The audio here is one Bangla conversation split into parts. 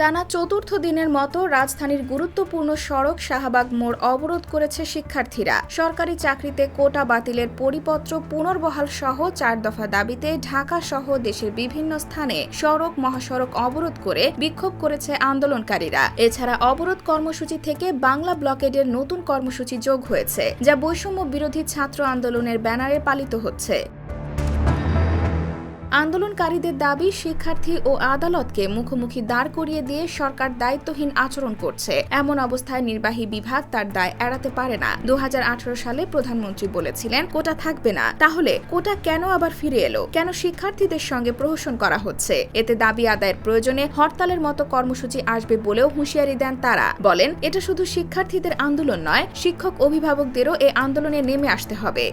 টানা চতুর্থ দিনের মতো রাজধানীর গুরুত্বপূর্ণ সড়ক শাহবাগ মোড় অবরোধ করেছে শিক্ষার্থীরা। সরকারি চাকরিতে কোটা বাতিলের পরিপত্র পুনর্বহাল সহ চার দফা দাবিতে ঢাকা সহ দেশের বিভিন্ন স্থানে সড়ক মহাসড়ক অবরোধ করে বিক্ষোভ করেছে আন্দোলনকারীরা। এছাড়া অবরোধ কর্মসূচি থেকে বাংলা ব্লকেডের নতুন কর্মসূচি যোগ হয়েছে, যা বৈষম্য বিরোধী ছাত্র আন্দোলনের ব্যানারে পালিত হচ্ছে। আন্দোলনকারীদের দাবি, শিক্ষার্থী ও আদালতকে মুখোমুখি দাঁড় করিয়ে দিয়ে সরকার দায়িত্বহীন আচরণ করছে। এমন অবস্থায় নির্বাহী বিভাগ তার দায় এড়াতে পারে না। দু হাজার আঠারো সালে প্রধানমন্ত্রী বলেছিলেন, কোটা থাকবে না। তাহলে কোটা কেন আবার ফিরে এলো? কেন শিক্ষার্থীদের সঙ্গে প্রহসন করা হচ্ছে? এতে দাবি আদায়ের প্রয়োজনে হরতালের মতো কর্মসূচি আসবে বলেও হুঁশিয়ারি দেন তারা। বলেন, এটা শুধু শিক্ষার্থীদের আন্দোলন নয় শিক্ষক অভিভাবকদেরও এ আন্দোলনে নেমে আসতে হবে।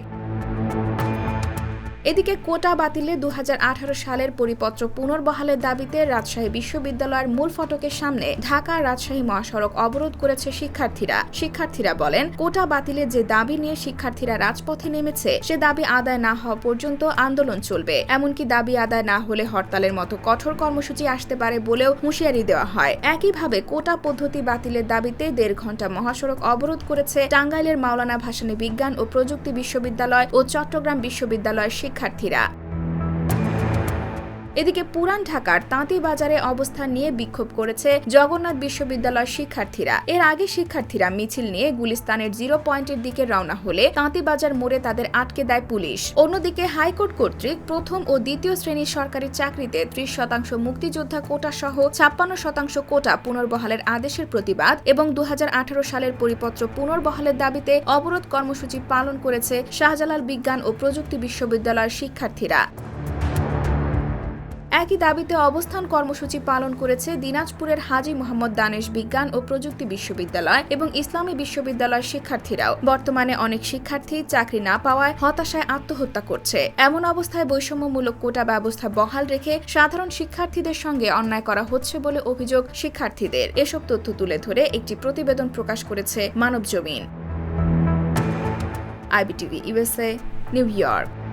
এদিকে কোটা বাতিলে দু হাজার আঠারো সালের পরিপত্র পুনর্বহালের দাবিতে রাজশাহী বিশ্ববিদ্যালয়ের মূল ফটকের সামনে ঢাকা রাজশাহী মহাসড়ক অবরোধ করেছে শিক্ষার্থীরা। শিক্ষার্থীরা বলেন, কোটা বাতিলের যে দাবি নিয়ে শিক্ষার্থীরা রাজপথে নেমেছে, সে দাবি আদায় না হওয়া পর্যন্ত আন্দোলন চলবে। এমনকি দাবি আদায় না হলে হরতালের মতো কঠোর কর্মসূচি আসতে পারে বলেও হুঁশিয়ারি দেওয়া হয়। একইভাবে কোটা পদ্ধতি বাতিলের দাবিতে দেড় ঘণ্টা মহাসড়ক অবরোধ করেছে টাঙ্গাইলের মাওলানা ভাসানী বিজ্ঞান ও প্রযুক্তি বিশ্ববিদ্যালয় ও চট্টগ্রাম বিশ্ববিদ্যালয়ের শিক্ষার্থীরা। এদিকে পুরান ঢাকার তাঁতি বাজারে অবস্থান নিয়ে বিক্ষোভ করেছে জগন্নাথ বিশ্ববিদ্যালয়ের শিক্ষার্থীরা। এর আগে শিক্ষার্থীরা মিছিল নিয়ে গুলিস্তানের জিরো পয়েন্টের দিকে রওনা হলে তাঁতি বাজার মোড়ে তাদের আটকে দেয় পুলিশ। অন্যদিকে হাইকোর্ট কর্তৃক প্রথম ও দ্বিতীয় শ্রেণির সরকারি চাকরিতে ত্রিশ শতাংশ মুক্তিযোদ্ধা কোটা সহ ছাপ্পান্ন শতাংশ কোটা পুনর্বহালের আদেশের প্রতিবাদ এবং দু হাজার আঠারো সালের পরিপত্র পুনর্বহালের দাবিতে অবরোধ কর্মসূচি পালন করেছে শাহজালাল বিজ্ঞান ও প্রযুক্তি বিশ্ববিদ্যালয়ের শিক্ষার্থীরা। একই দাবিতে অবস্থান কর্মসূচি পালন করেছে দিনাজপুরের হাজী মোহাম্মদ দানেশ বিজ্ঞান ও প্রযুক্তি বিশ্ববিদ্যালয় এবং ইসলামী বিশ্ববিদ্যালয়ের শিক্ষার্থীরাও। বর্তমানে অনেক শিক্ষার্থী চাকরি না পাওয়ায় হতাশায় আত্মহত্যা করছে। এমন অবস্থায় বৈষম্যমূলক কোটা ব্যবস্থা বহাল রেখে সাধারণ শিক্ষার্থীদের সঙ্গে অন্যায় করা হচ্ছে বলে অভিযোগ শিক্ষার্থীদের। এসব তথ্য তুলে ধরে একটি প্রতিবেদন প্রকাশ করেছে Manabzamin. IBTV USA, New York.